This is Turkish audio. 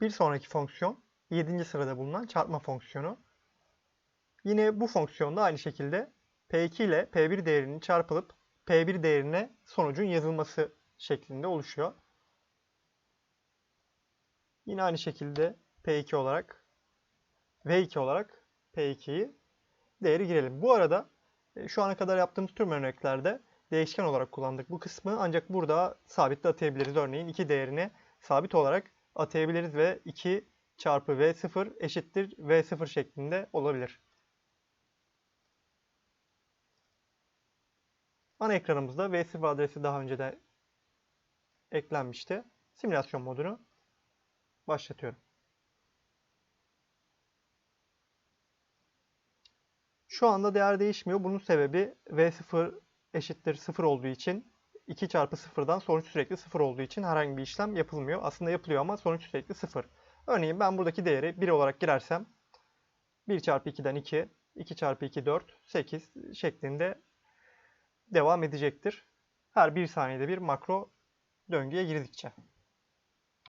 Bir sonraki fonksiyon 7. sırada bulunan çarpma fonksiyonu. Yine bu fonksiyonda aynı şekilde P2 ile P1 değerinin çarpılıp P1 değerine sonucun yazılması şeklinde oluşuyor. Yine aynı şekilde P2 olarak V2 olarak P2'yi değeri girelim. Bu arada e, şu ana kadar yaptığımız tüm örneklerde değişken olarak kullandık bu kısmı. Ancak burada sabit de atayabiliriz. Örneğin 2 değerini sabit olarak atayabiliriz ve 2 çarpı V0 eşittir V0 şeklinde olabilir. Ana ekranımızda V0 adresi daha önce de eklenmişti. Simülasyon modunu başlatıyorum. Şu anda değer değişmiyor. Bunun sebebi V0 eşittir 0 olduğu için 2 çarpı 0'dan sonuç sürekli 0 olduğu için herhangi bir işlem yapılmıyor. Aslında yapılıyor ama sonuç sürekli 0. Örneğin ben buradaki değeri 1 olarak girersem 1 çarpı 2'den 2, 2 çarpı 2 4, 8 şeklinde devam edecektir. Her 1 saniyede bir makro döngüye girdikçe.